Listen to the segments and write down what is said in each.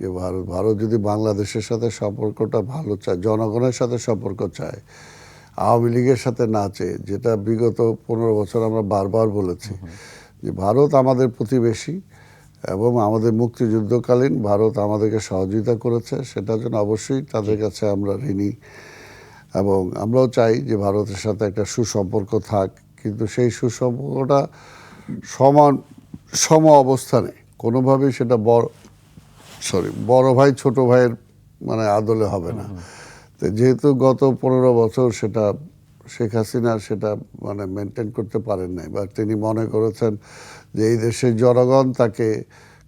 যে ভারত ভারত যদি বাংলাদেশের সাথে সম্পর্কটা ভালো চায় জনগণের সাথে সম্পর্ক চায় আওয়ামী লীগের সাথে না চেয়ে যেটা বিগত পনেরো বছর আমরা বারবার বলেছি যে ভারত আমাদের প্রতিবেশী এবং আমাদের মুক্তিযুদ্ধকালীন ভারত আমাদেরকে সহযোগিতা করেছে সেটার জন্য অবশ্যই তাদের কাছে আমরা ঋণী। এবং আমরাও চাই যে ভারতের সাথে একটা সুসম্পর্ক থাক কিন্তু সেই সুসম্পর্কটা সমান সম অবস্থানে কোনোভাবেই সেটা বড় সরি, বড় ভাই ছোট ভাইয়ের মানে আদলে হবে না। তো যেহেতু গত পনেরো বছর সেটা শেখ হাসিনা সেটা মানে মেনটেন করতে পারেন নাই, বা তিনি মনে করেছেন যে এই দেশের জনগণ তাকে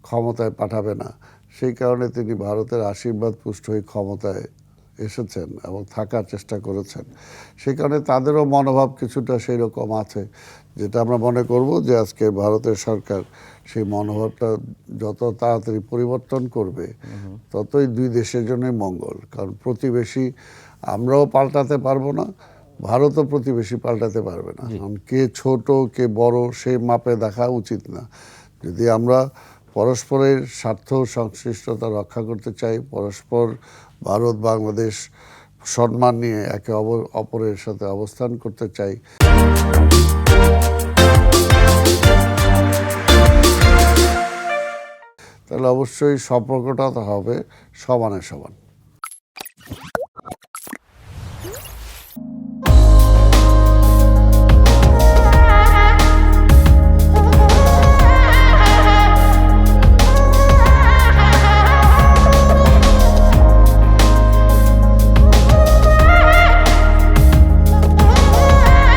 ক্ষমতায় পাঠাবে না, সেই কারণে তিনি ভারতের আশীর্বাদ পুষ্ট হয়ে ক্ষমতায় এসেছেন এবং থাকার চেষ্টা করেছেন। সেই কারণে তাদেরও মনোভাব কিছুটা সেই রকম আছে যেটা আমরা মনে করব যে আজকে ভারতের সরকার সেই মনোভাবটা যত তাড়াতাড়ি পরিবর্তন করবে ততই দুই দেশের জন্যই মঙ্গল। কারণ প্রতিবেশী আমরাও পাল্টাতে পারব না ভারতও প্রতিবেশী পাল্টাতে পারবে না। কারণ কে ছোট কে বড় সেই মাপে দেখা উচিত না। যদি আমরা পরস্পরের স্বার্থ সংশ্লিষ্টতা রক্ষা করতে চাই। পরস্পর, ভারত, বাংলাদেশ সম্মান নিয়ে একে অপর- অপরের সাথে অবস্থান করতে চাই। তাহলে অবশ্যই সম্পর্কটা তো হবে সমানে সমান।